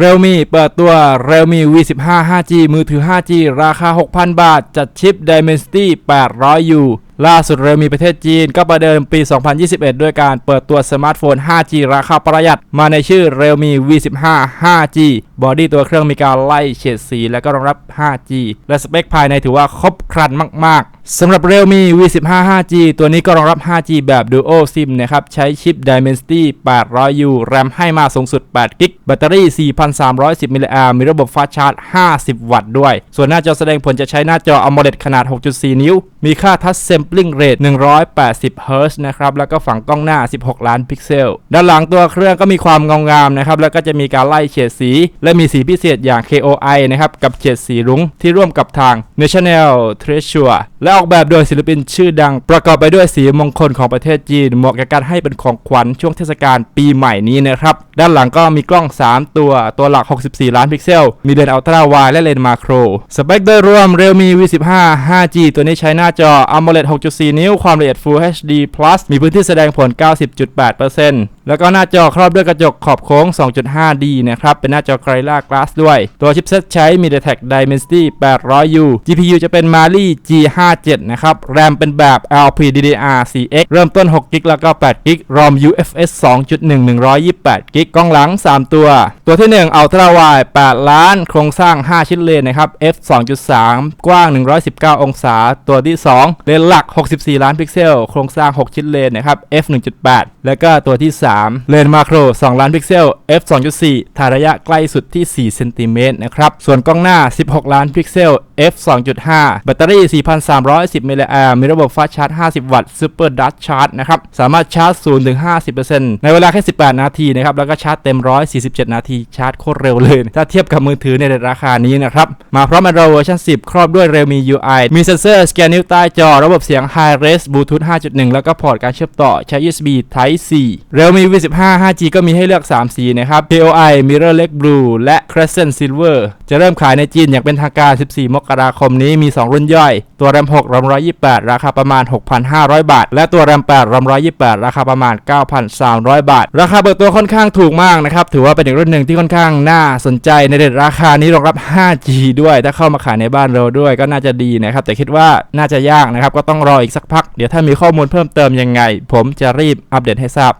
Realme เปิดตัว Realme V15 5G มือถือ 5G ราคา 6,000 บาท จัดชิป Dimensity 800U ล่าสุด Realme ประเทศจีนก็ประเดิมปี 2021 ด้วยการเปิดตัวสมาร์ทโฟน 5G ราคาประหยัด มาในชื่อ Realme V15 5G บอดี้ตัวเครื่องมีการไล่เฉดสี และก็รองรับ 5G และสเปคภายในถือว่าครบครันมาก ๆสำหรับ Realme V15 5G ตัวนี้ก็รองรับ 5G แบบ Dual SIM นะครับ ใช้ชิป Dimensity 800U แรมให้มาสูงสุด8กิกแบตเตอรี่ 4,310 มิลลิแอมมีระบบฟาสชาร์จ 50 วัตต์ด้วย ส่วนหน้าจอแสดงผลจะใช้หน้าจอ AMOLED ขนาด 6.4 นิ้ว มีค่า Touch Sampling Rate 180 Hz นะครับ แล้วก็ฝั่งกล้องหน้า 16 ล้านพิกเซล ด้านหลังตัวเครื่องก็มีความเงางามนะครับ แล้วก็จะมีการไล่เฉดสี และมีสีพิเศษอย่าง KOI นะครับ กับเฉดสีรุ้งที่ร่วมกับทาง National Treasure และออกแบบโดยศิลปินชื่อดัง ประกอบไปด้วยสีมงคลของประเทศจีน เหมาะกับการให้เป็นของขวัญช่วงเทศกาลปีใหม่นี้นะครับ ด้านหลังก็มีกล้อง 3 ตัว ตัวหลัก 64 ล้านพิกเซล มีเลนส์อัลตร้าไวและเลนส์มาโคร สเปคโดยรวม Realme V15 5G ตัวนี้ใช้หน้าจอ AMOLED 6.4 นิ้ว ความละเอียด Full HD Plus มีพื้นที่แสดงผล 90.8%แล้วก็หน้าจอครอบด้วยกระจกขอบโค้ง 2.5D นะครับ เป็นหน้าจอ Gorilla Glass ด้วย ตัวชิปเซตใช้ MediaTek Dimensity 800U GPU จะเป็น Mali G57 นะครับ RAM เป็นแบบ LPDDR4X เริ่มต้น6กิกแล้วก็8กิก ROM UFS 2.1 128กิกล้องหลัง 3 ตัว ตัวที่ 1 Ultra Wide 8 ล้าน โครงสร้าง 5 ชิ้นเลนนะครับ f 2.3 กว้าง 119 องศา ตัวที่ 2 เลนหลัก64 ล้านพิกเซล โครงสร้าง 6 ชิ้นเลนนะครับ f 1.8 แล้วก็ตัวที่ 3 เลนมาโคร 2 ล้านพิกเซล f 2.4 ถ่ายระยะใกล้สุดที่ 4 เซนติเมตรนะครับ ส่วนกล้องหน้า 16 ล้านพิกเซล f 2.5 แบตเตอรี่ 4,310 มิลลิแอมมีระบบฟาสชาร์จ 50 วัตต์ Super Dutch Charge นะครับ สามารถชาร์จ 0 ถึง 50%ในเวลาแค่ 18 นาทีนะครับ แล้วก็ชาร์จเต็ม 147 นาที ชาร์จโคตรเร็วเลย ถ้าเทียบกับมือถือในราคานี้นะครับ มาพร้อม Android เวอร์ชัน10 ครอบด้วย Realme UI มีเซ็นเซอร์สแกนนิ้วใต้จอ ระบบเสียง High Res Bluetooth 5.1 แล้วก็พอร์ตการเชื่อมต่อใช้ USB Type C Realme V15 5G ก็มีให้เลือก 3 สีนะครับ KOI Mirror Lake Blue และ Crescent Silver จะเริ่มขายในจีนอย่างเป็นทางการ 14 มกราคมนี้มี 2 รุ่นย่อย ตัวแรม6 RAM 128 ราคาประมาณ 6,500 บาท และตัวแรม8 RAM 128 ราคาประมาณ 9,300 บาท ราคาเปิดตัวค่อนข้างถูกมากนะครับ ถือว่าเป็นอีกรุ่นหนึ่งที่ค่อนข้างน่าสนใจในเรทราคานี้รองรับ 5G ด้วย ถ้าเข้ามาขายในบ้านเราด้วยก็น่าจะดีนะครับ แต่คิดว่าน่าจะยากนะครับ ก็ต้องรออีกสักพัก เดี๋ยวถ้ามีข้อมูลเพิ่มเติมยังไง ผมจะรีบอัปเดตให้ทราบ